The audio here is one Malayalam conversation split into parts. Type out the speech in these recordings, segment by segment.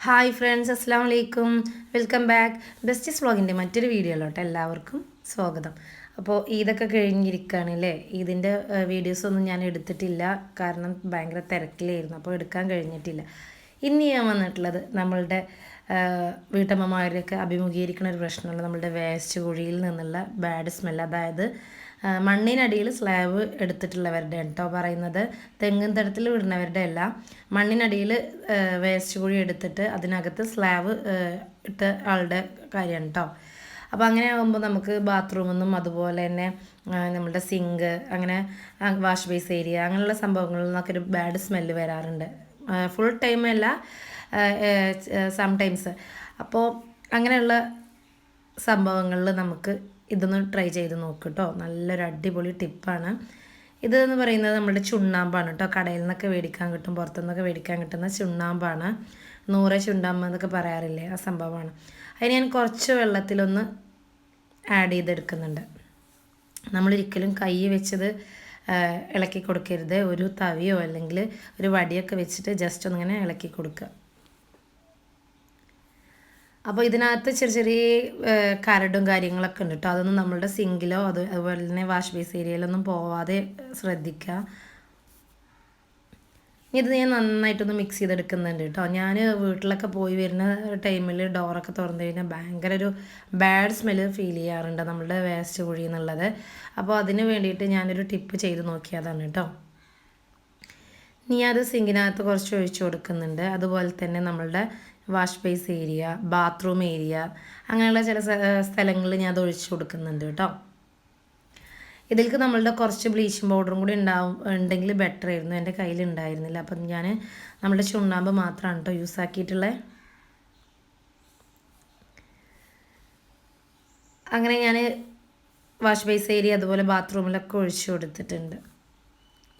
ഹായ് ഫ്രണ്ട്സ് അസ്സാം വലൈക്കും വെൽക്കം ബാക്ക് ബെസ്റ്റീസ് വ്ളോഗിന്റെ മറ്റൊരു വീഡിയോയിലോട്ട് എല്ലാവർക്കും സ്വാഗതം. അപ്പോൾ ഈദൊക്കെ കഴിഞ്ഞിരിക്കുകയാണ് അല്ലേ ഇതിന്റെ വീഡിയോസൊന്നും ഞാൻ എടുത്തിട്ടില്ല. കാരണം ഭയങ്കര തിരക്കിലായിരുന്നു. അപ്പോൾ എടുക്കാൻ കഴിഞ്ഞിട്ടില്ല. ഇന്ന് ഞാൻ വന്നിട്ടുള്ളത് നമ്മളുടെ വീട്ടമ്മമാരെയൊക്കെ അഭിമുഖീകരിക്കുന്ന ഒരു പ്രശ്നമുള്ള നമ്മളുടെ വേസ്റ്റ് കുഴിയിൽ നിന്നുള്ള ബാഡ് സ്മെൽ അതായത് മണ്ണിനടിയിൽ സ്ലാബ് എടുത്തിട്ടുള്ളവരുടെ കേട്ടോ പറയുന്നത്. തെങ്ങും തടത്തിൽ വിടുന്നവരുടെ അല്ല. മണ്ണിനടിയിൽ വേസ്റ്റ് കുഴി എടുത്തിട്ട് അതിനകത്ത് സ്ലാബ് ഇട്ട ആളുടെ കാര്യമാണ് കേട്ടോ അപ്പോൾ അങ്ങനെ ആകുമ്പോൾ നമുക്ക് ബാത്റൂമെന്നും അതുപോലെ തന്നെ നമ്മളുടെ സിങ്ക് അങ്ങനെ വാഷ് ബേസ് ഏരിയ അങ്ങനെയുള്ള സംഭവങ്ങളിൽ നിന്നൊക്കെ ഒരു ബാഡ് സ്മെല്ല് വരാറുണ്ട്. ഫുൾ ടൈം അല്ല സംടൈംസ് അപ്പോൾ അങ്ങനെയുള്ള സംഭവങ്ങളിൽ നമുക്ക് ഇതൊന്ന് ട്രൈ ചെയ്ത് നോക്ക് കേട്ടോ നല്ലൊരു അടിപൊളി ടിപ്പാണ് ഇതെന്ന് പറയുന്നത് നമ്മുടെ ചുണ്ണാമ്പാണ് കേട്ടോ കടയിൽ നിന്നൊക്കെ മേടിക്കാൻ കിട്ടും പുറത്തുനിന്നൊക്കെ മേടിക്കാൻ കിട്ടുന്ന ചുണ്ണാമ്പാണ്. നൂറ് ചുണ്ണാമ്പ് എന്നൊക്കെ പറയാറില്ലേ ആ സംഭവമാണ്. അതിന് ഞാൻ കുറച്ച് വെള്ളത്തിലൊന്ന് ആഡ് ചെയ്തെടുക്കുന്നുണ്ട്. നമ്മളൊരിക്കലും കൈ വെച്ചത് ഇളക്കി കൊടുക്കരുത്. ഒരു തവിയോ അല്ലെങ്കിൽ ഒരു വടിയൊക്കെ വെച്ചിട്ട് ജസ്റ്റ് ഒന്നിങ്ങനെ ഇളക്കി കൊടുക്കുക. അപ്പോൾ ഇതിനകത്ത് ചെറിയ ചെറിയ കരടും കാര്യങ്ങളൊക്കെ ഉണ്ട് കേട്ടോ അതൊന്നും നമ്മളുടെ സിങ്കിലോ അത് അതുപോലെ തന്നെ വാഷ് ബേസ് ഏരിയയിലൊന്നും പോവാതെ ശ്രദ്ധിക്കുക ഇത് ഞാൻ നന്നായിട്ടൊന്ന് മിക്സ് ചെയ്തെടുക്കുന്നുണ്ട് കേട്ടോ ഞാൻ വീട്ടിലൊക്കെ പോയി വരുന്ന ടൈമിൽ ഡോറൊക്കെ തുറന്നു കഴിഞ്ഞാൽ ഭയങ്കര ഒരു ബാഡ് സ്മെല്ല് ഫീൽ ചെയ്യാറുണ്ട് നമ്മളുടെ വേസ്റ്റ് കുഴി എന്നുള്ളത്. അപ്പോൾ അതിന് വേണ്ടിയിട്ട് ഞാനൊരു ടിപ്പ് ചെയ്ത് നോക്കിയതാണ് കേട്ടോ ഇനി അത് സിങ്കിനകത്ത് കുറച്ച് ഒഴിച്ചു കൊടുക്കുന്നുണ്ട്. അതുപോലെ തന്നെ നമ്മളുടെ wash base area bathroom area അങ്ങനെയുള്ള ചില സ്ഥലങ്ങളിൽ ഞാൻ അത് ഒഴിച്ചു കൊടുക്കുന്നുണ്ട് കേട്ടോ. ഇതിലേക്ക് നമ്മളുടെ കുറച്ച് ബ്ലീച്ചിങ് പൗഡറും കൂടി ഉണ്ടാവും ഉണ്ടെങ്കിൽ ബെറ്റർ ആയിരുന്നു. എന്റെ കയ്യിൽ ഉണ്ടായിരുന്നില്ല. അപ്പം ഞാൻ നമ്മുടെ ചുണ്ണാമ്പ് മാത്രമാണ് കേട്ടോ യൂസ് ആക്കിയിട്ടുള്ളത് അങ്ങനെ ഞാൻ വാഷ് ബേസ് ഏരിയ അതുപോലെ ബാത്റൂമിലൊക്കെ ഒഴിച്ചു കൊടുത്തിട്ടുണ്ട്.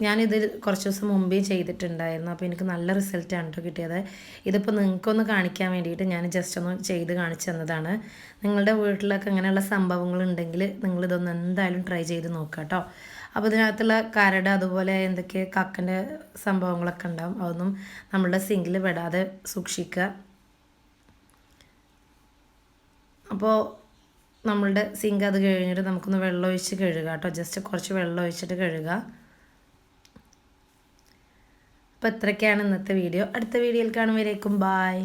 ഞാനിത് കുറച്ച് ദിവസം മുമ്പേ ചെയ്തിട്ടുണ്ടായിരുന്നു. അപ്പോൾ എനിക്ക് നല്ല റിസൾട്ടാണ് കേട്ടോ കിട്ടിയത്. ഇതിപ്പോൾ നിങ്ങൾക്കൊന്ന് കാണിക്കാൻ വേണ്ടിയിട്ട് ഞാൻ ജസ്റ്റ് ഒന്ന് ചെയ്ത് കാണിച്ചു തന്നതാണ്. നിങ്ങളുടെ വീട്ടിലൊക്കെ അങ്ങനെയുള്ള സംഭവങ്ങൾ ഉണ്ടെങ്കിൽ നിങ്ങളിതൊന്ന് എന്തായാലും ട്രൈ ചെയ്ത് നോക്കുക കേട്ടോ അപ്പോൾ ഇതിനകത്തുള്ള കരട് അതുപോലെ എന്തൊക്കെ കക്കന്റെ സംഭവങ്ങളൊക്കെ ഉണ്ടാവും അതൊന്നും നമ്മളുടെ സിങ്കിൽ വിടാതെ സൂക്ഷിക്കുക. അപ്പോൾ നമ്മളുടെ സിങ്ക് അത് കഴിഞ്ഞിട്ട് നമുക്കൊന്ന് വെള്ളം ഒഴിച്ച് കഴുകാം കേട്ടോ ജസ്റ്റ് കുറച്ച് വെള്ളം ഒഴിച്ചിട്ട് കഴുകുക അപ്പം ഇത്രയ്ക്കാണ് ഇന്നത്തെ വീഡിയോ. അടുത്ത വീഡിയോയിൽ കാണുമ്പോഴേക്കും ബായ്